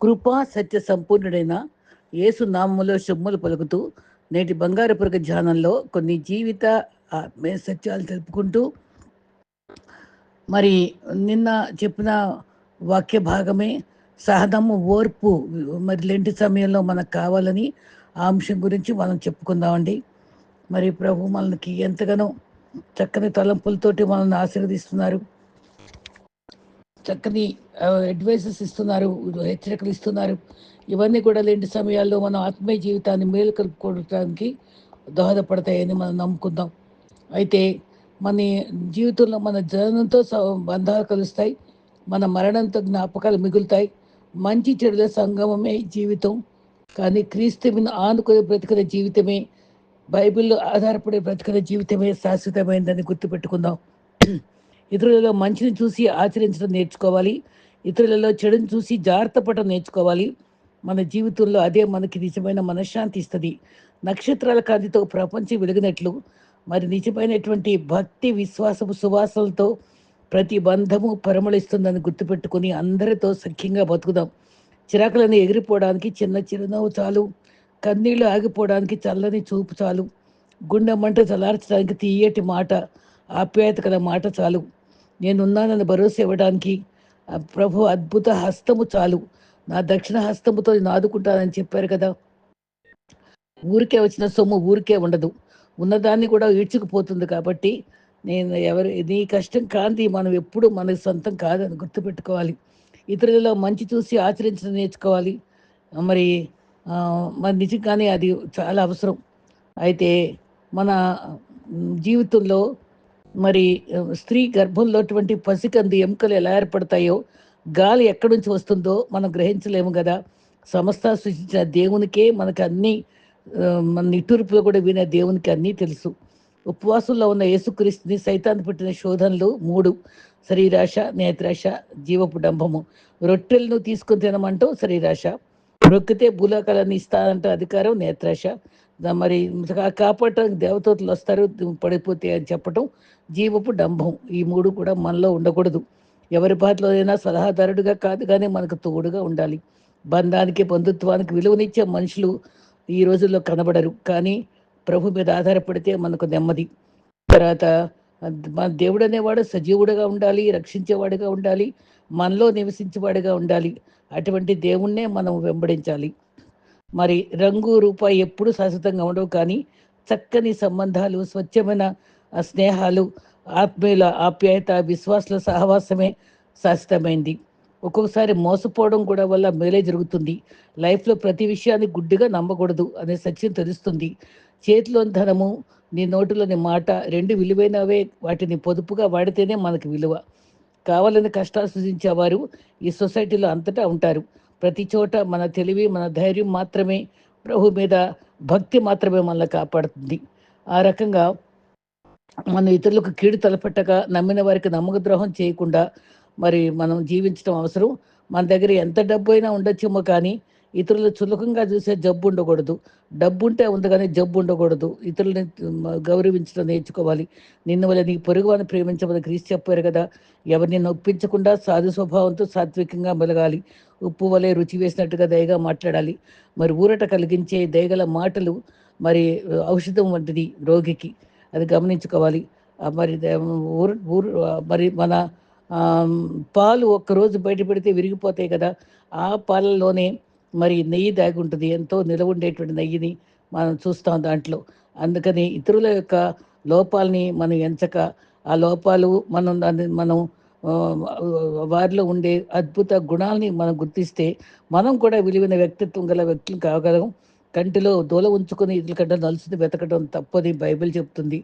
కృపా సత్య సంపూర్ణుడైన యేసు నామములో శుభములు పలుకుతూ నేటి బంగారు పురగ ధ్యానంలో కొన్ని జీవిత సత్యాలు తెలుపుకుంటూ మరి నిన్న చెప్పిన వాక్య భాగమే సహనము ఓర్పు మరి లెంటి సమయంలో మనకు కావాలని ఆ అంశం గురించి మనం చెప్పుకుందామండి. మరి ప్రభు మనకి ఎంతగానో చక్కని తలంపులతోటి మనల్ని ఆశీర్వదిస్తున్నారు. చక్కని అడ్వైసెస్ ఇస్తున్నారు హెచ్చరికలు ఇస్తున్నారు. ఇవన్నీ కూడా లేని సమయాల్లో మనం ఆత్మీయ జీవితాన్ని మేలు కలుపుకోవడానికి దోహదపడతాయని మనం నమ్ముకుందాం. అయితే మన జీవితంలో మన జనంతో బంధాలు కలుస్తాయి. మన మరణంతో జ్ఞాపకాలు మిగులుతాయి. మంచి చెడుల సంగమమే జీవితం. కానీ క్రీస్తు మీద ఆనుకునే బ్రతికిన జీవితమే బైబిల్లో ఆధారపడే బ్రతికిన జీవితమే శాశ్వతమైందని గుర్తుపెట్టుకుందాం. ఇతరులలో మంచిని చూసి ఆచరించడం నేర్చుకోవాలి. ఇతరులలో చెడుని చూసి జాగ్రత్త పడటం నేర్చుకోవాలి. మన జీవితంలో అదే మనకి నిజమైన మనశ్శాంతి ఇస్తుంది. నక్షత్రాల కాంతితో ప్రపంచం వెలిగినట్లు మరి నిజమైనటువంటి భక్తి విశ్వాసము సువాసనలతో ప్రతి బంధము పరిమళిస్తుందని గుర్తుపెట్టుకుని అందరితో సఖ్యంగా బతుకుదాం. చిరాకులను ఎగిరిపోవడానికి చిన్న చిరునవ్వు చాలు. కన్నీళ్ళు ఆగిపోవడానికి చల్లని చూపు చాలు. గుండె మంట చలార్చడానికి తీయటి మాట ఆప్యాయత గల మాట చాలు. నేనున్నానని భరోసా ఇవ్వడానికి ప్రభు అద్భుత హస్తము చాలు. నా దక్షిణ హస్తముతో నేను ఆదుకుంటానని చెప్పారు కదా. ఊరికే వచ్చిన సొమ్ము ఊరికే ఉండదు. ఉన్నదాన్ని కూడా ఈడ్చుకుపోతుంది కాబట్టి నేను ఎవరు నీ కష్టం కాంతి మనం ఎప్పుడు మనకి సొంతం కాదని గుర్తుపెట్టుకోవాలి. ఇతరులలో మంచి చూసి ఆచరించడం నేర్చుకోవాలి. మరి మరి నిజంగానే అది చాలా అవసరం. అయితే మన జీవితంలో మరి స్త్రీ గర్భంలోటువంటి పసికంది ఎముకలు ఎలా ఏర్పడతాయో గాలి ఎక్కడి నుంచి వస్తుందో మనం గ్రహించలేము కదా. సమస్త సృష్టించిన దేవునికే మనకు అన్నీ మన నిట్టూర్పులో కూడా వినే దేవునికి అన్నీ తెలుసు. ఉపవాసంలో ఉన్న యేసుక్రీస్తుని సైతాన్ని పుట్టిన శోధనలు మూడు. శరీరాశ నేత్రాశ జీవపు డంభము రొట్టెలను తీసుకుని తినమంటూ శరీరాశ. రొక్కితే భూలోకాలన్నీ ఇస్తానంటే అధికారం నేత్రాశ. మరి కాపాడటానికి దేవతలు వస్తారు పడిపోతే అని చెప్పటం జీవపు డంభం. ఈ మూడు కూడా మనలో ఉండకూడదు. ఎవరి బాధలో అయినా సలహాదారుడుగా కాదు కానీ మనకు తోడుగా ఉండాలి. బంధానికి బంధుత్వానికి విలువనిచ్చే మనుషులు ఈ రోజుల్లో కనబడరు. కానీ ప్రభు మీద ఆధారపడితే మనకు నెమ్మది. తర్వాత మన దేవుడు అనేవాడు సజీవుడుగా ఉండాలి రక్షించేవాడుగా ఉండాలి మనలో నివసించేవాడిగా ఉండాలి. అటువంటి దేవుణ్ణే మనం వెంబడించాలి. మరి రంగు రూపాయి ఎప్పుడు శాశ్వతంగా ఉండవు కానీ చక్కని సంబంధాలు స్వచ్ఛమైన స్నేహాలు ఆత్మీయుల ఆప్యాయత విశ్వాసుల సహవాసమే శాశ్వతమైంది. ఒక్కొక్కసారి మోసపోవడం కూడా వల్ల మేలే జరుగుతుంది. లైఫ్లో ప్రతి విషయాన్ని గుడ్డిగా నమ్మకూడదు అనే సత్యం తెలుస్తుంది. చేతిలోని ధనము నీ నోటిలోని మాట రెండు విలువైనవే వాటిని పొదుపుగా వాడితేనే మనకు విలువ. కావాలని కష్టాలు సృజించేవారు ఈ సొసైటీలో అంతటా ఉంటారు. ప్రతి చోట మన తెలివి మన ధైర్యం మాత్రమే ప్రభు మీద భక్తి మాత్రమే మనల్ని కాపాడుతుంది. ఆ రకంగా మనం ఇతరులకు కీడు తలపెట్టక నమ్మిన వారికి నమ్మక ద్రోహం చేయకుండా మరి మనం జీవించడం అవసరం. మన దగ్గర ఎంత డబ్బు అయినా ఉండొచ్చేమో కానీ ఇతరులు చులకంగా చూసే జబ్బు ఉండకూడదు. డబ్బు ఉంటే ఉంది కానీ జబ్బు ఉండకూడదు. ఇతరులని గౌరవించడం నేర్చుకోవాలి. నిన్ను వల్ల నీ పొరుగు అని ప్రేమించమని క్రీస్తు చెప్పారు కదా. ఎవరిని నొప్పించకుండా సాధు స్వభావంతో సాత్వికంగా మెలగాలి. ఉప్పు వలె రుచి వేసినట్టుగా దయగా మాట్లాడాలి. మరి ఊరట కలిగించే దయగల మాటలు మరి ఔషధం వంటిది రోగికి. అది గమనించుకోవాలి. మరి ఊరు ఊరు మరి మన పాలు ఒక్కరోజు బయట పెడితే విరిగిపోతాయి కదా. ఆ పాలల్లోనే మరి నెయ్యి దాగి ఉంటుంది ఎంతో నిలవ ఉండేటువంటి నెయ్యిని మనం చూస్తాం దాంట్లో. అందుకని ఇతరుల యొక్క లోపాలని మనం ఎంచక ఆ లోపాలు మనం దాన్ని మనం వారిలో ఉండే అద్భుత గుణాలని మనం గుర్తిస్తే మనం కూడా విలువైన వ్యక్తిత్వం గల వ్యక్తులు కాగలం. కంటిలో దూల ఉంచుకొని ఇతరుల కంటే నలుసుని వెతకడం తప్పది బైబిల్ చెప్తుంది.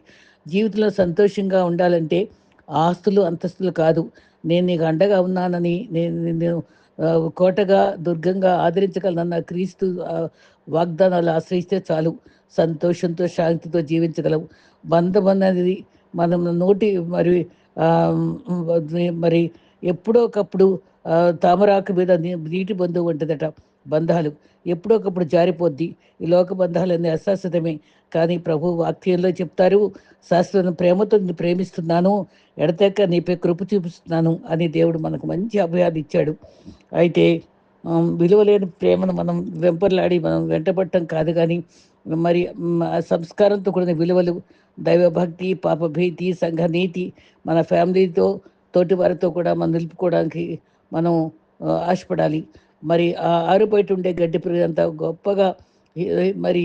జీవితంలో సంతోషంగా ఉండాలంటే ఆస్తులు అంతస్తులు కాదు. నేను నీకు అండగా ఉన్నానని నేను నేను కోటగా దుర్గంగా ఆదరించగలనన్న క్రీస్తు వాగ్దానాలు ఆశ్రయిస్తే చాలు. సంతోషంతో శాంతితో జీవించగలం. బంధం అనేది మనం నోటి మరి మరి ఎప్పుడో ఒకప్పుడు తామరాకు మీద నీటి బంధువు వంటిదట బంధాలు. ఎప్పుడో ఒకప్పుడు జారిపోద్ది. ఈ లోక బంధాలన్నీ అశాశ్వతమే. కానీ ప్రభు వాక్యంలో చెప్తారు శాస్త్రం ప్రేమతో ప్రేమిస్తున్నాను ఎడతెక్క నీపై కృప చూపిస్తున్నాను అని దేవుడు మనకు మంచి అభయాలు ఇచ్చాడు. అయితే విలువలేని ప్రేమను మనం వెంపర్లాడి మనం వెంటబడటం కాదు కానీ మరి ఆ సంస్కారంతో కూడిన విలువలు దైవభక్తి పాపభీతి సంఘనీతి మన ఫ్యామిలీతో తోటి వారితో కూడా మనం నిలుపుకోవడానికి మనం ఆశపడాలి. మరి ఆ ఆరు బయట ఉండే గడ్డి పెరిగినంత గొప్పగా మరి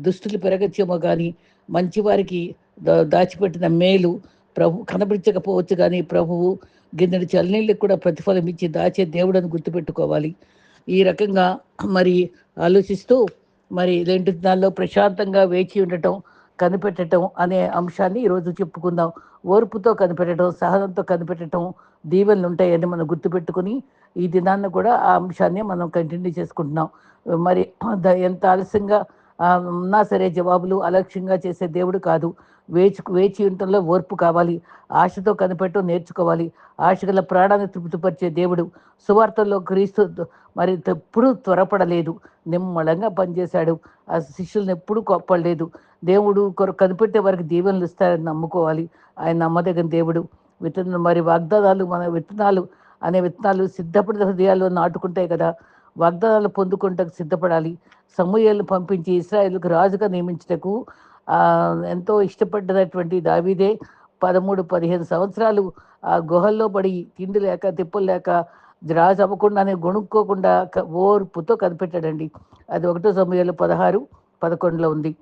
దుస్తులు పెరగచ్చేమో కానీ మంచివారికి దా- దాచిపెట్టిన మేలు ప్రభు కనబడించకపోవచ్చు కానీ ప్రభువు గిన్నెడు చల్లనీళ్ళకి కూడా ప్రతిఫలం ఇచ్చి దాచే దేవుడని గుర్తుపెట్టుకోవాలి. ఈ రకంగా మరి ఆలోచిస్తూ మరి రెండు దినాల్లో ప్రశాంతంగా వేచి ఉండటం కనిపెట్టడం అనే అంశాన్ని ఈరోజు చెప్పుకుందాం. ఓర్పుతో కనిపెట్టడం సహనంతో కనిపెట్టడం దీవెనలు ఉంటాయని మనం గుర్తుపెట్టుకుని ఈ దినాన్ని కూడా ఆ అంశాన్ని మనం కంటిన్యూ చేసుకుంటున్నాం. మరి ద- ఎంత ఆలస్యంగా ఉన్నా సరే జవాబులు అలక్ష్యంగా చేసే దేవుడు కాదు. వేచి వేచి ఉండటంలో ఓర్పు కావాలి. ఆశతో కనిపెట్టడం నేర్చుకోవాలి. ఆశ గల ప్రాణాన్ని తృప్తిపరిచే దేవుడు. సువార్తల్లో క్రీస్తు మరి ఎప్పుడూ త్వరపడలేదు. నిమ్మళంగా పనిచేశాడు. ఆ శిష్యులను ఎప్పుడూ కోప్పడలేదు. దేవుడు కొర కనిపెట్టే వారికి దీవెనలు ఇస్తారని నమ్ముకోవాలి. ఆయన నమ్మదగిన దేవుడు. విత్తనం మరి వాగ్దానాలు మన విత్తనాలు అనే విత్తనాలు సిద్ధపడిన హృదయాల్లో నాటుకుంటాయి కదా. వాగ్దానాలు పొందుకుంటకు సిద్ధపడాలి. సమూహాలను పంపించి ఇస్రాయేల్కు రాజుగా నియమించటకు ఎంతో ఇష్టపడ్డటువంటి దావీదే పదమూడు పదిహేను సంవత్సరాలు ఆ గుహల్లో పడి తిండి లేక తిప్పలు లేక రాజు అవ్వకుండానే గొణుక్కోకుండా ఓర్పుతో కనిపెట్టాడండి. అది ఒకటో సమయంలో పదహారు పదకొండులో ఉంది.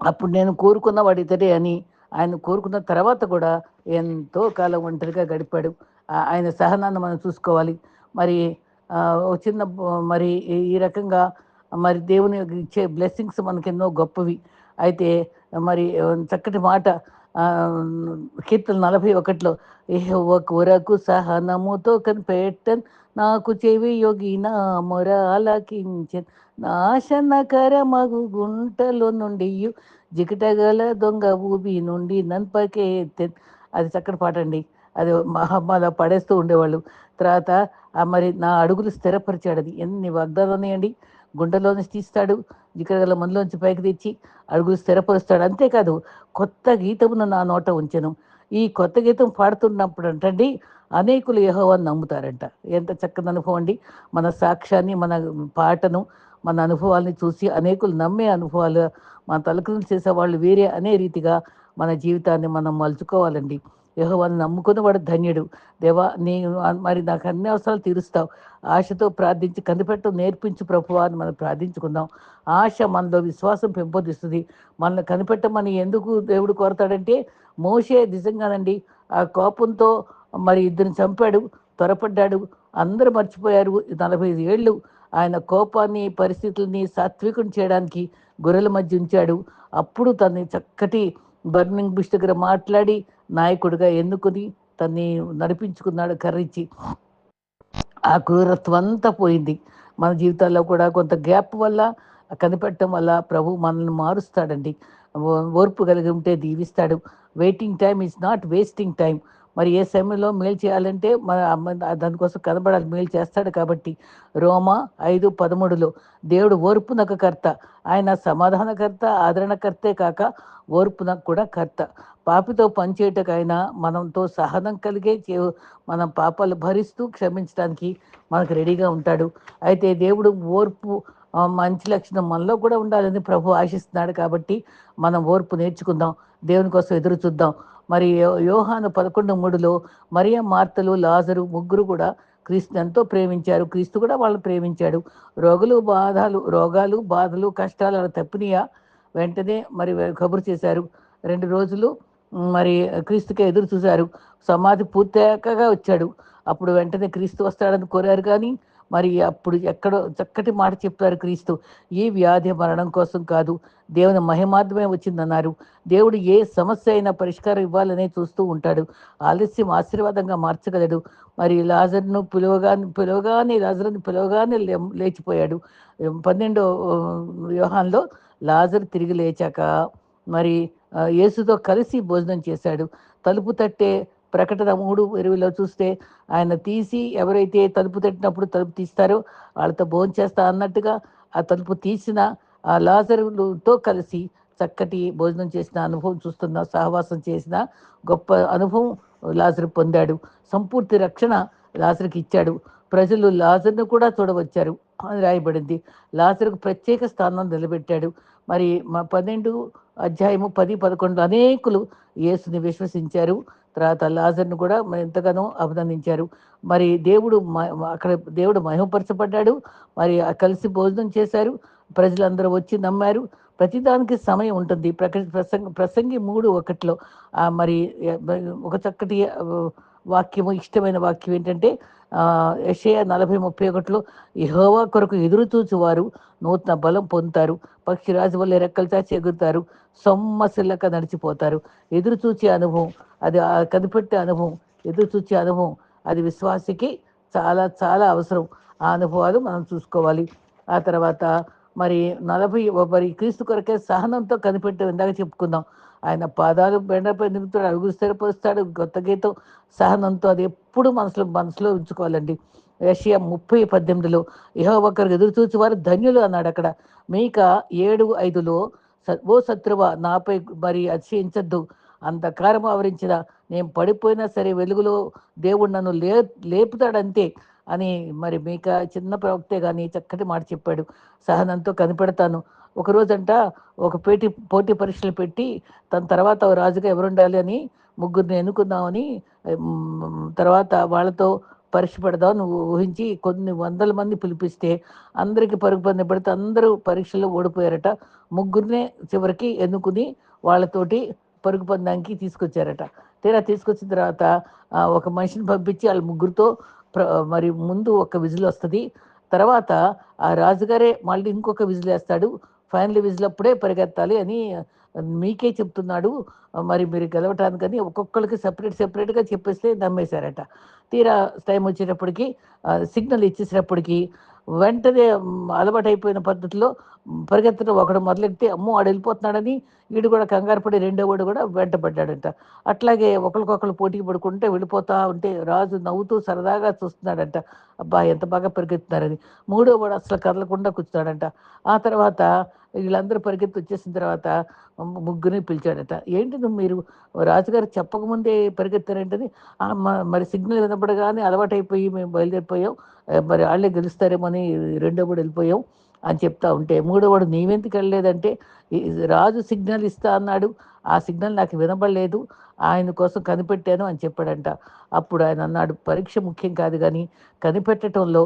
అప్పుడు నేను కోరుకున్న వాడు అని ఆయన కోరుకున్న తర్వాత కూడా ఎంతో కాలం ఒంటరిగా గడిపాడు. ఆయన సహనాన్ని మనం చూసుకోవాలి. మరి ఒక చిన్న మరి ఈ- ఈ రకంగా మరి దేవుని ఇచ్చే బ్లెస్సింగ్స్ మనకి ఎన్నో గొప్పవి. అయితే మరి చక్కటి మాట కీర్తన నలభై ఒకటిలో ఒక కొరకు సహనముతో కనిపెట్టన్ నాకు చెవి యోగి నా మొర ఆలకించన్ నాశనకర మగు గుంటలో నుండి జికిటగల దొంగ ఊబి నుండి నన్పకే అది చక్కటి పాట అండి అది మహమ్మద పడేస్తూ ఉండేవాళ్ళు. తర్వాత ఆ మరి నా అడుగులు స్థిరపరిచాడు అది ఎన్ని వాగ్దానాలు ఉన్నాయండి. గుండెలోంచి తీస్తాడు జికటగల మనలోంచి పైకి తెచ్చి అడుగులు స్థిరపరుస్తాడు. అంతేకాదు కొత్త గీతమును నా నోట ఉంచెను. ఈ కొత్త గీతం పాడుతున్నప్పుడు అంటండి అనేకులు యహోవాన్ని నమ్ముతారంట. ఎంత చక్కని అనుభవం అండి. మన సాక్ష్యాన్ని మన పాటను మన అనుభవాల్ని చూసి అనేకులు నమ్మే అనుభవాలు మన తలకలు చేసేవాళ్ళు వేరే అనే రీతిగా మన జీవితాన్ని మనం మలుచుకోవాలండి. యహోవాన్ని నమ్ముకుని వాడు ధన్యుడు. దేవా నీ మరి నాకు అన్ని అవసరాలు తీరుస్తావు. ఆశతో ప్రార్థించి కనిపెట్టడం నేర్పించు ప్రభువా అని మనం ప్రార్థించుకుందాం. ఆశ మనలో విశ్వాసం పెంపొందిస్తుంది. మనల్ని కనిపెట్టమని ఎందుకు దేవుడు కోరతాడంటే మోషే నిజంగానండి ఆ కోపంతో మరి ఇద్దరిని చంపాడు త్వరపడ్డాడు అందరూ మర్చిపోయారు. నలభై ఐదు ఏళ్ళు ఆయన కోపాన్ని పరిస్థితుల్ని సాత్వికం చేయడానికి గొర్రెల మధ్య ఉంచాడు. అప్పుడు తన్ని చక్కటి బర్నింగ్ బుష్ దగ్గర మాట్లాడి నాయకుడిగా ఎన్నుకుని తన్ని నడిపించుకున్నాడు కర్రిచ్చి ఆ క్రూరత్వం అంతా పోయింది. మన జీవితాల్లో కూడా కొంత గ్యాప్ వల్ల కనిపెట్టడం వల్ల ప్రభు మనల్ని మారుస్తాడండి. ఓ- ఓర్పు కలిగి ఉంటే దీవిస్తాడు. Waiting time is not wasting time మరి ఏ సమయంలో మేలు చేయాలంటే మన దానికోసం కనబడాలి మేలు చేస్తాడు కాబట్టి. రోమా ఐదు పదమూడులో దేవుడు ఓర్పునకు కర్త. ఆయన సమాధానకర్త ఆదరణకర్తే కాక ఓర్పునకు కూడా కర్త. పాపితో పనిచేయటకైనా మనంతో సహనం కలిగే చే మనం పాపాలు భరిస్తూ క్షమించడానికి మనకు రెడీగా ఉంటాడు. అయితే దేవుడు ఓర్పు మంచి లక్షణం మనలో కూడా ఉండాలని ప్రభు ఆశిస్తున్నాడు కాబట్టి మనం ఓర్పు నేర్చుకుందాం. దేవుని కోసం ఎదురు చూద్దాం. మరి యోహాను పదకొండు మూడులో మరియ మార్తలు లాజరు ముగ్గురు కూడా క్రీస్తు ఎంతో ప్రేమించారు. క్రీస్తు కూడా వాళ్ళని ప్రేమించాడు. రోగులు బాధలు రోగాలు బాధలు కష్టాలు అలా తప్పినయా? వెంటనే మరి కబురు చేశారు. రెండు రోజులు మరి క్రీస్తుకే ఎదురు చూశారు. సమాధి పూర్తయ్యాకగా వచ్చాడు. అప్పుడు వెంటనే క్రీస్తు వస్తాడని కోరారు కానీ మరి అప్పుడు ఎక్కడో చక్కటి మాట చెప్తారు క్రీస్తు. ఈ వ్యాధి మరణం కోసం కాదు దేవుని మహిమార్థమే వచ్చిందన్నారు. దేవుడు ఏ సమస్య అయినా పరిష్కారం ఇవ్వాలనే చూస్తూ ఉంటాడు. ఆలస్యం ఆశీర్వాదంగా మార్చగలడు. మరి లాజర్ను పిలువగా పిలువగానే లాజర్ను పిలవగానే లే- లేచిపోయాడు. పన్నెండో వ్యూహంలో లాజర్ తిరిగి లేచాక మరి యేసుతో కలిసి భోజనం చేశాడు. తలుపు తట్టే ప్రకటన మూడు ఎరువులో చూస్తే ఆయన తీసి ఎవరైతే తలుపు తట్టినప్పుడు తలుపు తీస్తారో వాళ్ళతో భోంచేస్తా అన్నట్టుగా ఆ తలుపు తీసిన ఆ లాజరుతో కలిసి చక్కటి భోజనం చేసిన అనుభవం చూస్తున్న సహవాసం చేసిన గొప్ప అనుభవం లాజరు పొందాడు. సంపూర్తి రక్షణ లాజరుకి ఇచ్చాడు. ప్రజలు లాజర్ను కూడా చూడవచ్చారు అని రాయబడింది. లాజరుకు ప్రత్యేక స్థానం నిలబెట్టాడు. మరి మా పన్నెండు అధ్యాయము పది పదకొండు అనేకులు యేసుని విశ్వసించారు. తర్వాత లాజర్ను కూడా మరి ఎంతగానో అభినందించారు. మరి దేవుడు మ- అక్కడ దేవుడు మహిమపరచబడ్డాడు. మరి ఆ కలిసి భోజనం చేశారు. ప్రజలందరూ వచ్చి నమ్మారు. ప్రతిదానికి సమయం ఉంటుంది. ప్రక ప్రసంగ ప్రసంగి మూడు ఒకటిలో. మరి ఒక చక్కటి వాక్యము ఇష్టమైన వాక్యం ఏంటంటే యషయ నలభై ముప్పై ఒకటిలో యహోవా కొరకు ఎదురు చూచువారు నూతన బలం పొందుతారు పక్షిరాజు వల్ల రెక్కలు చాచి ఎగురుతారు సొమ్మసిల్లక నడిచిపోతారు. ఎదురు చూచే అనుభవం అది కనిపెట్టే అనుభవం ఎదురు చూచే అనుభవం అది విశ్వాసికి చాలా చాలా అవసరం. ఆ అనుభవాలు మనం చూసుకోవాలి. ఆ తర్వాత మరి నలభై మరి క్రీస్తు కొరకే సహనంతో కనిపెట్టే ఇందాక చెప్పుకుందాం ఆయన పాదాలు బెండపై నిలుపుతాడు అడుగు స్థిరపరుస్తాడు. కొత్త గీతం సహనంతో అది ఎప్పుడు మనసులో మనసులో ఉంచుకోవాలండి. రష్యా ముప్పై పద్దెనిమిదిలో ఇహో ఒకరికి ఎదురు చూసి వారు ధన్యులు అన్నాడు అక్కడ. మీక ఏడు ఐదులో ఓ శత్రువ నాపై మరి అతిశయించద్దు. అంధకారం ఆవరించిన నేను పడిపోయినా సరే వెలుగులో దేవుడు నన్ను లే లేపుతాడంతే అని మరి మీక చిన్న ప్రవక్తే కానీ చక్కటి మాట చెప్పాడు. సహనంతో కనిపెడతాను. ఒకరోజంట ఒక పేటి పోటీ పరీక్షలు పెట్టి తన తర్వాత ఓ రాజుగా ఎవరుండాలి అని ముగ్గురిని ఎన్నుకుందామని తర్వాత వాళ్ళతో పరీక్ష పెడదాం నువ్వు ఊహించి కొన్ని వందల మంది పిలిపిస్తే అందరికీ పరుగు పందెం పెడితే అందరూ పరీక్షల్లో ఓడిపోయారట. ముగ్గురినే చివరికి ఎన్నుకుని వాళ్ళతోటి పరుగు పందానికి తీసుకొచ్చారట. తీరా తీసుకొచ్చిన తర్వాత ఒక మనిషిని పంపించి వాళ్ళ ముగ్గురితో ప్ర- మరి ముందు ఒక విజిల్ వస్తుంది. తర్వాత ఆ రాజుగారే మళ్ళీ ఇంకొక విజిల్ వేస్తాడు ఫైనల్ విజిల్ అప్పుడే పరిగెత్తాలి అని మీకే చెప్తున్నాడు. మరి మీరు గెలవటానికని ఒక్కొక్కరికి సెపరేట్ సెపరేట్గా చెప్పేస్తే నమ్మేశారట. తీరా టైం వచ్చేటప్పటికి సిగ్నల్ ఇచ్చేసేటప్పటికి వెంటనే అలవాటైపోయిన పద్ధతిలో పరిగెత్తడం ఒకడు మొదలెట్టి అమ్మో ఆడు వెళ్ళిపోతున్నాడని వీడు కూడా కంగారు పడి రెండో వాడు కూడా వెంటబడ్డాడంట అట్లాగే ఒకరికొకరు పోటీ పడుకుంటే వెళ్ళిపోతా ఉంటే రాజు నవ్వుతూ సరదాగా చూస్తున్నాడంట. అబ్బా ఎంత బాగా పరిగెత్తున్నారని. మూడో వాడు అసలు కదలకుండా కూర్చున్నాడంట. ఆ తర్వాత వీళ్ళందరూ పరిగెత్తి వచ్చేసిన తర్వాత ముగ్గురిని పిలిచాడట. ఏంటి మీరు రాజుగారు చెప్పకముందే పరిగెత్తారేంటని మరి సిగ్నల్ వినపడగానే అలవాటైపోయి మేము బయలుదేరిపోయాం. మరి వాళ్ళే గెలుస్తారేమని రెండో వాడు వెళ్ళిపోయాం. అని చెప్తా ఉంటే మూడో వాడు నీవెందుకు వెళ్ళలేదంటే రాజు సిగ్నల్ ఇస్తా అన్నాడు. ఆ సిగ్నల్ నాకు వినపడలేదు ఆయన కోసం కనిపెట్టాను అని చెప్పాడంట. అప్పుడు ఆయన అన్నాడు పరీక్ష ముఖ్యం కాదు కానీ కనిపెట్టడంలో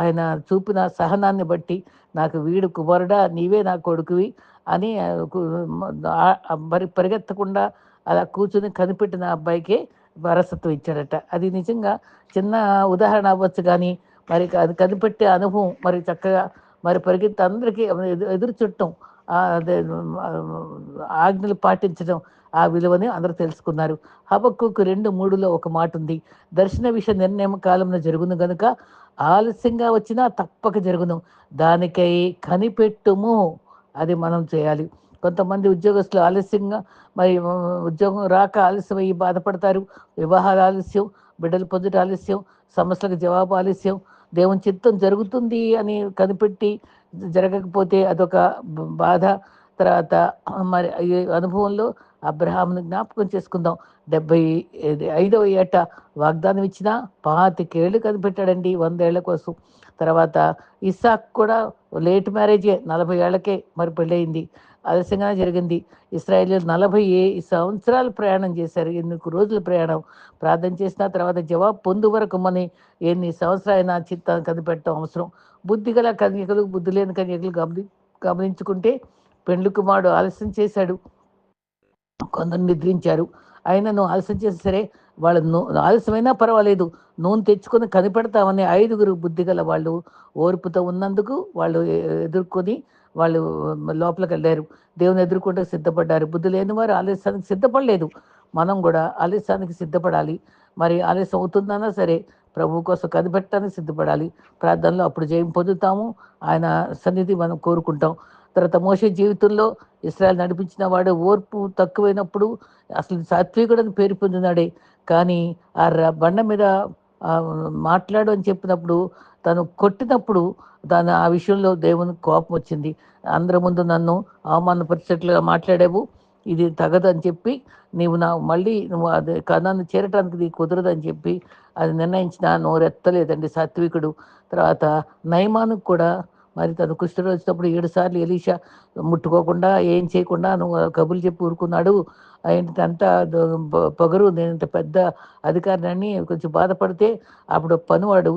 ఆయన చూపిన సహనాన్ని బట్టి నాకు వీడు కుమారుడా నీవే నా కొడుకువి అని మరి పరిగెత్తకుండా అలా కూర్చుని కనిపెట్టిన అబ్బాయికే వారసత్వం ఇచ్చాడట. అది నిజంగా చిన్న ఉదాహరణ అవ్వచ్చు కానీ మరి అది కనిపెట్టే అనుభవం మరి చక్కగా మరి పరిగెత్తి అందరికీ ఎదు- ఎదురు చుట్టం అదే ఆజ్ఞలు పాటించడం ఆ విలువని అందరూ తెలుసుకున్నారు. హబక్కుకు రెండు మూడులో ఒక మాట ఉంది. దర్శన విషయ నిర్ణయం కాలంలో జరుగును గనుక ఆలస్యంగా వచ్చినా తప్పక జరుగును. దానికై కనిపెట్టుము అది మనం చేయాలి. కొంతమంది ఉద్యోగస్తులు ఆలస్యంగా మరి ఉద్యోగం రాక ఆలస్యమయ్యి బాధపడతారు. వివాహాలు ఆలస్యం బిడ్డలు పొందుట ఆలస్యం సమస్యలకు జవాబు ఆలస్యం దేవుని చిత్తం జరుగుతుంది అని కనిపెట్టి జరగకపోతే అదొక బాధ. తర్వాత మరి ఈ అనుభవంలో అబ్రహాంను జ్ఞాపకం చేసుకుందాం. డెబ్బై ఐదవ ఏట వాగ్దానం ఇచ్చిన పాతికేళ్ళు కనిపెట్టాడండి వందేళ్ళ కోసం. తర్వాత ఇసాక్ కూడా లేట్ మ్యారేజే నలభై ఏళ్ళకే మరి పెళ్ళయింది. ఆలస్యంగా జరిగింది. ఇస్రాయేల్ నలభై ఏ సంవత్సరాలు ప్రయాణం చేశారు. ఎనిమిది రోజుల ప్రయాణం ప్రార్థన చేసిన తర్వాత జవాబు పొందు వరకు మని ఎన్ని సంవత్సరాలైనా చిత్తాన్ని కనిపెట్టడం అవసరం. బుద్ధి గల కన్యకలు బుద్ధి లేని కన్యకలు గమని గమనించుకుంటే పెండ్లు కుమారుడు ఆలస్యం చేశాడు. కొందరు నిద్రించారు. అయినను ఆలస్యం చేసి సరే వాళ్ళు నూ ఆలస్యమైనా పర్వాలేదు. నూనె తెచ్చుకొని కనిపెడతామని ఐదుగురు బుద్ధిగల వాళ్ళు ఓర్పుతో ఉన్నందుకు వాళ్ళు ఎదుర్కొని వాళ్ళు లోపలికి వెళ్ళారు దేవుని ఎదుర్కొంటే సిద్ధపడ్డారు. బుద్ధి లేని వారు ఆలస్యానికి సిద్ధపడలేదు. మనం కూడా ఆలస్యానికి సిద్ధపడాలి. మరి ఆలస్యం అవుతుందన్నా సరే ప్రభు కోసం కనిపెట్టడానికి సిద్ధపడాలి. ప్రార్థనలో అప్పుడు జయం పొందుతాము. ఆయన సన్నిధి మనం కోరుకుంటాం. తర్వాత మోసే జీవితంలో ఇస్రాయల్ నడిపించిన వాడు ఓర్పు తక్కువైనప్పుడు అసలు సాత్వికుడని పేరు పొందినాడే. కానీ ఆ ర- బండ మీద మాట్లాడు అని చెప్పినప్పుడు తను కొట్టినప్పుడు దాని ఆ విషయంలో దేవునికి కోపం వచ్చింది. అందరి ముందు నన్ను అవమానపరిచేట్లుగా మాట్లాడావు. ఇది తగదని చెప్పి నీవు నా మళ్ళీ నువ్వు అది కణాన్ని చేరటానికి ఇది కుదరదని చెప్పి అది నిర్ణయించిన నోరెత్తలేదండి సాత్వికుడు. తర్వాత నయమానికి కూడా మరి తను కుష్ఠుడు వచ్చినప్పుడు ఏడు సార్లు ఎలీషా ముట్టుకోకుండా ఏం చేయకుండా నువ్వు కబుర్లు చెప్పి ఊరుకున్నాడు. అంత పొగరు నేను ఇంత పెద్ద అధికారిని కొంచెం బాధపడితే అప్పుడు పనివాడు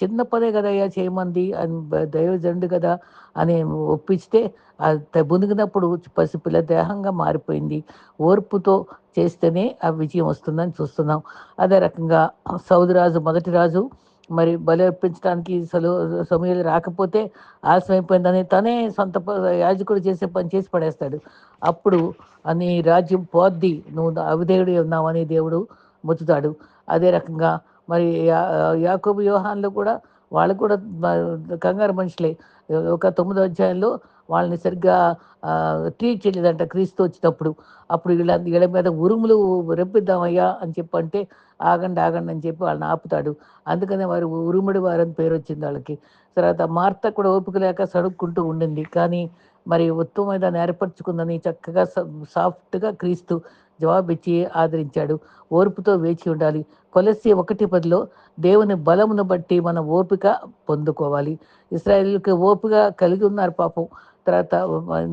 చిన్న పనే కదయ్యా చేయమంది అని బ- దైవజనుడు కదా అని ఒప్పిస్తే అది బునిగినప్పుడు పసిపిల్ల దేహంగా మారిపోయింది. ఓర్పుతో చేస్తేనే ఆ విజయం వస్తుందని చూస్తున్నాం. అదే రకంగా సౌది రాజు మొదటి రాజు మరి బలి అర్పించడానికి సలు సమయాలు రాకపోతే ఆలస్యమైపోయిందని తనే సొంత యాజకుడు చేసే పని చేసి పడేస్తాడు. అప్పుడు అని రాజ్యం పోద్ది. నువ్వు అవిధేయుడు ఉన్నావని దేవుడు ముచ్చుతాడు అదే రకంగా మరి యాకోబు వ్యూహాన్లో కూడా వాళ్ళు కూడా కంగారు మనుషులే. ఒక తొమ్మిదో అధ్యాయంలో వాళ్ళని సరిగ్గా ట్రీట్ చేయలేదంట క్రీస్తు వచ్చినప్పుడు. అప్పుడు వీళ్ళ వీళ్ళ మీద ఉరుములు రెప్పిద్దామయ్యా అని చెప్పి అంటే ఆగండి ఆగండి అని చెప్పి వాళ్ళని ఆపుతాడు. అందుకనే వారు ఉరుముడి వారని పేరు వచ్చింది వాళ్ళకి. తర్వాత మార్త కూడా ఓపిక లేక సడుక్కుంటూ ఉండింది. కానీ మరి ఉత్తమ దాన్ని ఏర్పరచుకుందని చక్కగా సాఫ్ట్గా క్రీస్తు జవాబిచ్చి ఆదరించాడు. ఓర్పుతో వేచి ఉండాలి. కొలసి ఒకటి పదిలో దేవుని బలమును బట్టి మన ఓపిక పొందుకోవాలి. ఇస్రాయేల్కి ఓపిక కలిగి ఉన్నారు పాపం. తర్వాత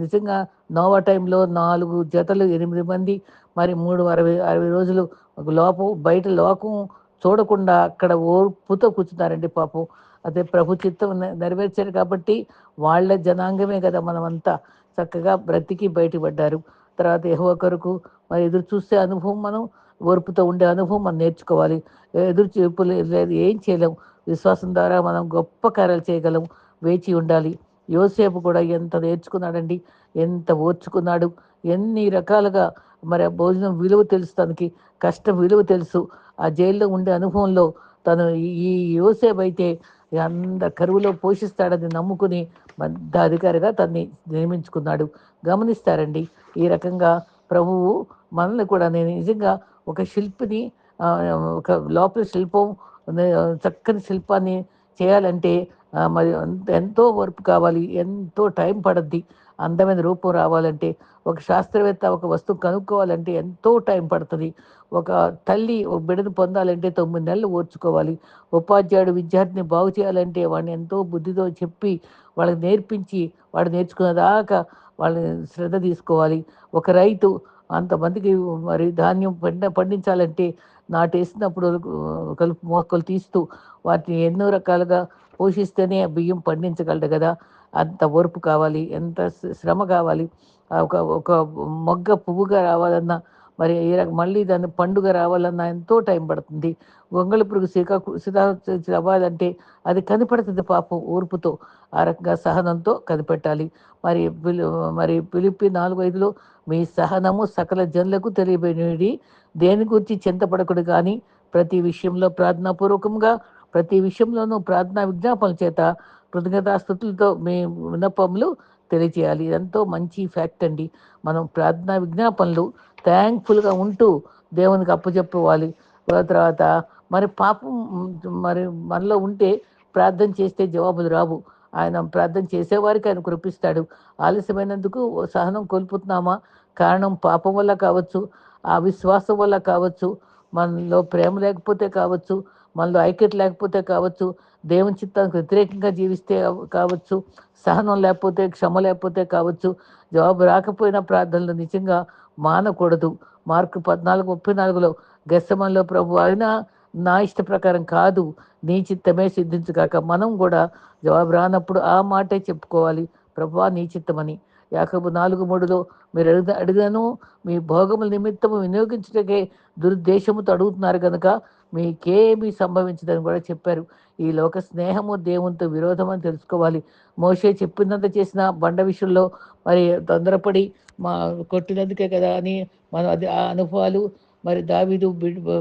నిజంగా నోవా టైంలో నాలుగు జతలు ఎనిమిది మంది మరి మూడు అరవై అరవై రోజులు లోపం బయట లోకం చూడకుండా అక్కడ ఓర్పుతో కూర్చున్నారండి పాపం. అదే ప్రభు చిత్తం నెరవేర్చారు కాబట్టి వాళ్ళ జనాంగమే కదా మనమంతా చక్కగా బ్రతికి బయటపడ్డారు. తర్వాత యెహోవా కొరకు మరి ఎదురు చూసే అనుభవం మనం ఓర్పుతో ఉండే అనుభవం మనం నేర్చుకోవాలి. ఎదురు చూపు లేదు ఏం చేయలేం. విశ్వాసం ద్వారా మనం గొప్ప కార్యాలు చేయగలం వేచి ఉండాలి. యోసేపు కూడా ఎంత నేర్చుకున్నాడండి ఎంత ఓర్చుకున్నాడు ఎన్ని రకాలుగా మరి ఆ భోజనం విలువ తెలుసు తనకి కష్టం విలువ తెలుసు. ఆ జైల్లో ఉండే అనుభవంలో తను ఈ- ఈ యోసేపు అయితే అంత కరువులో పోషిస్తాడని నమ్ముకుని పెద్ద అధికారిగా తన్ని నియమించుకున్నాడు. గమనిస్తారండి ఈ రకంగా ప్రభువు మనల్ని కూడా నేను నిజంగా ఒక శిల్పిని ఒక లోపల శిల్పం చక్కని శిల్పాన్ని చేయాలంటే మరి ఎంతో వర్క్ కావాలి ఎంతో టైం పడద్ది. అందమైన రూపం రావాలంటే ఒక శాస్త్రవేత్త ఒక వస్తువు కనుక్కోవాలంటే ఎంతో టైం పడుతుంది. ఒక తల్లి ఒక బిడ్డను పొందాలంటే తొమ్మిది నెలలు ఓర్చుకోవాలి. ఉపాధ్యాయుడు విద్యార్థిని బాగు చేయాలంటే వాడిని ఎంతో బుద్ధితో చెప్పి వాళ్ళకి నేర్పించి వాడు నేర్చుకునేదాకా వాళ్ళని శ్రద్ధ తీసుకోవాలి. ఒక రైతు అంతమందికి మరి ధాన్యం పండ పండించాలంటే నాటేసినప్పుడు కలుపు మొక్కలు తీస్తూ వాటిని ఎన్నో రకాలుగా పోషిస్తేనే ఆ బియ్యం పండించగలడు కదా. అంత ఓర్పు కావాలి ఎంత శ్రమ కావాలి. ఒక ఒక మొగ్గ పువ్వుగా రావాలన్నా మరి మళ్ళీ దాన్ని పండుగ రావాలన్నా ఎంతో టైం పడుతుంది. గొంగళి పురుగు సీకాకు సీతా అవ్వాలంటే అది కనిపెడుతుంది పాపం ఓర్పుతో. ఆ రకంగా సహనంతో కనిపెట్టాలి. మరి పిలి మరి పిలిపి నాలుగు ఐదులో మీ సహనము సకల జనులకు తెలియబడి దేని గురించి చింతపడకుడు కానీ ప్రతి విషయంలో ప్రార్థనాపూర్వకంగా ప్రతి విషయంలోనూ ప్రార్థనా విజ్ఞాపనల చేత కృతజ్ఞతాస్థుతులతో మీ విన్నపములు తెలియజేయాలి. ఎంతో మంచి ఫ్యాక్ట్ అండి. మనం ప్రార్థనా విజ్ఞాపనలు థ్యాంక్ఫుల్గా ఉంటూ దేవునికి అప్పచెప్పుకోవాలి తర్వాత మరి పాపం మరి మనలో ఉంటే ప్రార్థన చేస్తే జవాబులు రావు. ఆయన ప్రార్థన చేసేవారికి ఆయన కురిపిస్తాడు ఆలస్యమైనందుకు సహనం కోల్పోతున్నామా? కారణం పాపం వల్ల కావచ్చు ఆ విశ్వాసం వల్ల కావచ్చు మనలో ప్రేమ లేకపోతే కావచ్చు మనలో ఐక్యత లేకపోతే కావచ్చు దేవుని చిత్తానికి వ్యతిరేకంగా జీవిస్తే కావచ్చు సహనం లేకపోతే క్షమ లేకపోతే కావచ్చు జవాబు రాకపోయినా ప్రార్థనలు నిజంగా మానకూడదు. మార్కు పద్నాలుగు ముప్పై నాలుగులో గెస్సమంలో ప్రభు అయినా నా ఇష్ట ప్రకారం కాదు నీ చిత్తమే సిద్ధించుగాక. మనం కూడా జవాబు రానప్పుడు ఆ మాటే చెప్పుకోవాలి ప్రభువా నీ చిత్తమని. యాకబు నాలుగు మూడులో మీరు అడిగిన అడిగాను మీ భోగముల నిమిత్తము వినియోగించటకే దురుద్దేశముతో అడుగుతున్నారు కనుక మీకేమీ సంభవించదని కూడా చెప్పారు. ఈ లోక స్నేహము దేవునితో విరోధం అని తెలుసుకోవాలి. మోషే చెప్పినంత చేసిన బండ విషయంలో మరి తొందరపడి మా కొట్టినందుకే కదా అని మనం అది ఆ అనుభవాలు. మరి దావీదు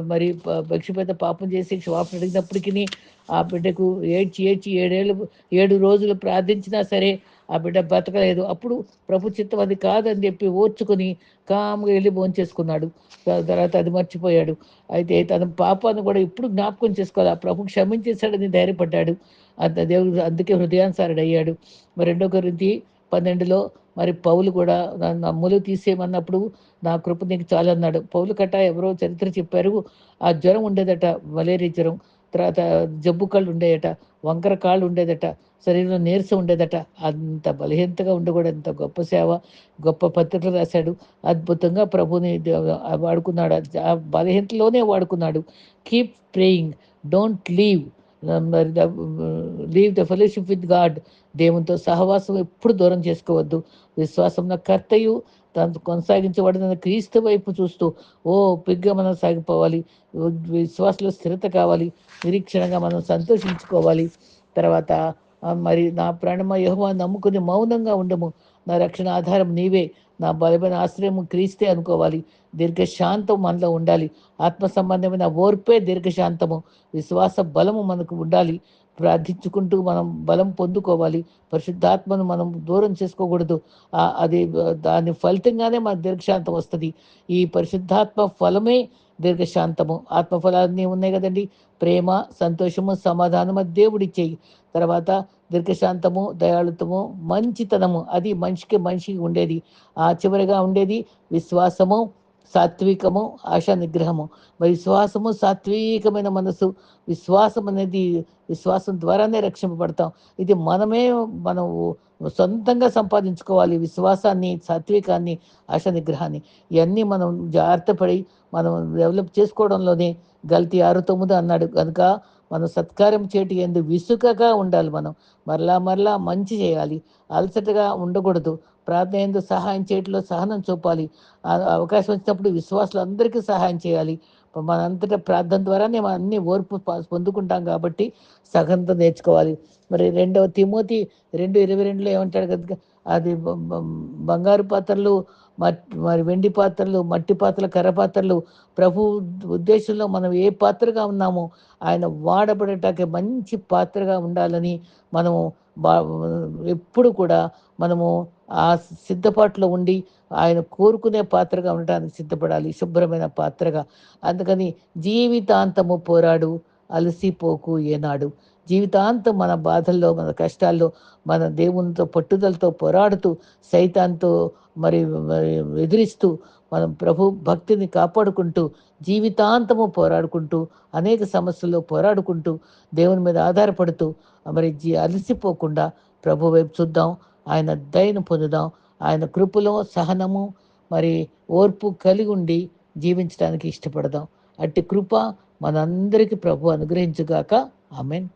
మరి భక్షిపేత పాపం చేసి క్షమాపణ అడిగినప్పటికీ ఆ బిడ్డకు ఏడ్చి ఏడ్చి ఏడేళ్ళు ఏడు రోజులు ప్రార్థించినా సరే ఆ బిడ్డ బ్రతకలేదు. అప్పుడు ప్రభు చిత్తం అది కాదని చెప్పి ఓర్చుకుని కామ్గా వెళ్ళి భోంచేసుకున్నాడు. తర్వాత అది మర్చిపోయాడు. అయితే తన పాపాన్ని కూడా ఇప్పుడు జ్ఞాపకం చేసుకోవాలి. ఆ ప్రభు క్షమించేశాడని ధైర్యపడ్డాడు. అంత దేవుడు అందుకే హృదయానుసారుడు అయ్యాడు మరి రెండో గురించి పన్నెండులో మరి పౌలు కూడా నమ్ములు తీసేయమన్నప్పుడు నా కృప నీకు చాలన్నాడు. పౌలు కట్ట ఎవరో చరిత్ర చెప్పారు. ఆ జ్వరం ఉండేదట మలేరియా జ్వరం. తర్వాత జబ్బు కళ్ళు ఉండేదట వంకర కాళ్ళు ఉండేదట శరీరంలో నీరసం ఉండేదట. అంత బలహీనతగా ఉండకూడదు అంత గొప్ప సేవ గొప్ప పత్రికలు రాశాడు. అద్భుతంగా ప్రభుని వాడుకున్నాడు. ఆ బలహీనతలోనే వాడుకున్నాడు. కీప్ ప్రేయింగ్ డోంట్ లీవ్ మరి leave the fellowship with God దేవునితో సహవాసం ఎప్పుడు దూరం చేసుకోవద్దు. విశ్వాసం కర్తయు కొనసాగించబడిన క్రీస్తు వైపు చూస్తూ ఓ పిగ్గా మనం సాగిపోవాలి. విశ్వాసంలో స్థిరత కావాలి. నిరీక్షణగా మనం సంతోషించుకోవాలి. తర్వాత మరి నా ప్రాణమ యహోవా నమ్ముకుని మౌనంగా ఉండము. నా రక్షణ ఆధారం నీవే. నా బలమైన ఆశ్రయం క్రీస్తే అనుకోవాలి. దీర్ఘశాంతం మనలో ఉండాలి. ఆత్మ సంబంధమైన ఓర్పే దీర్ఘశాంతము. విశ్వాస బలము మనకు ఉండాలి. ప్రార్థించుకుంటూ మనం బలం పొందుకోవాలి. పరిశుద్ధాత్మను మనం దూరం చేసుకోకూడదు. అది దాని ఫలితంగానే మన దీర్ఘశాంతం వస్తుంది. ఈ పరిశుద్ధాత్మ ఫలమే దీర్ఘశాంతము. ఆత్మఫలాన్ని ఉన్నాయి కదండి. ప్రేమ సంతోషము సమాధానము దేవుడి దేవుడిచ్చేయి. తర్వాత దీర్ఘశాంతము దయాళుతము మంచితనము. అది మనిషికి మనిషికి ఉండేది. ఆ చివరిగా ఉండేది విశ్వాసము సాత్వికము ఆశా నిగ్రహము. మరి విశ్వాసము సాత్వికమైన మనసు విశ్వాసం అనేది విశ్వాసం ద్వారానే రక్షింపబడతాం. ఇది మనమే మనం సొంతంగా సంపాదించుకోవాలి. విశ్వాసాన్ని సాత్వికాన్ని ఆశా నిగ్రహాన్ని ఇవన్నీ మనం జాగ్రత్త పడి మనం డెవలప్ చేసుకోవడంలోనే గల్తీ ఆరు తొమ్మిది అన్నాడు కనుక మనం సత్కారం చేయటి ఎందుకు విసుకగా ఉండాలి మనం. మరలా మరలా మంచి చేయాలి. అలసటగా ఉండకూడదు. ప్రార్థన ఎందు సహాయం చేయటంలో సహనం చూపాలి. అవకాశం వచ్చినప్పుడు విశ్వాసులు అందరికీ సహాయం చేయాలి. మనంతటా ప్రార్థన ద్వారానే మనం అన్ని ఓర్పు పొందుకుంటాం కాబట్టి సహనంతో నేర్చుకోవాలి. మరి రెండవ తిమోతి రెండు ఇరవై రెండులో ఏమంటాడు కదా అది బంగారు పాత్రలు మరి వెండి పాత్రలు మట్టి పాత్రలు కర్ర పాత్రలు ప్రభు ఉద్దేశంలో మనం ఏ పాత్రగా ఉన్నామో ఆయన వాడబడటానికి మంచి పాత్రగా ఉండాలని మనము బా ఎప్పుడు కూడా మనము ఆ సిద్ధపాటులో ఉండి ఆయన కోరుకునే పాత్రగా ఉండటానికి సిద్ధపడాలి శుభ్రమైన పాత్రగా. అందుకని జీవితాంతము పోరాడు అలసిపోకు ఏనాడు. జీవితాంతం మన బాధల్లో మన కష్టాల్లో మన దేవునితో పట్టుదలతో పోరాడుతూ సైతాన్తో మరి మరి ఎదిరిస్తూ మనం ప్రభు భక్తిని కాపాడుకుంటూ జీవితాంతము పోరాడుకుంటూ అనేక సమస్యల్లో పోరాడుకుంటూ దేవుని మీద ఆధారపడుతూ మరి జీ అలసిపోకుండా ప్రభు వైపు చూద్దాం. ఆయన దయను పొందుదాం. ఆయన కృపలో సహనము మరి ఓర్పు కలిగి ఉండి జీవించడానికి ఇష్టపడదాం. అట్టి కృప మనందరికీ ప్రభు అనుగ్రహించుగాక. ఆమెన్.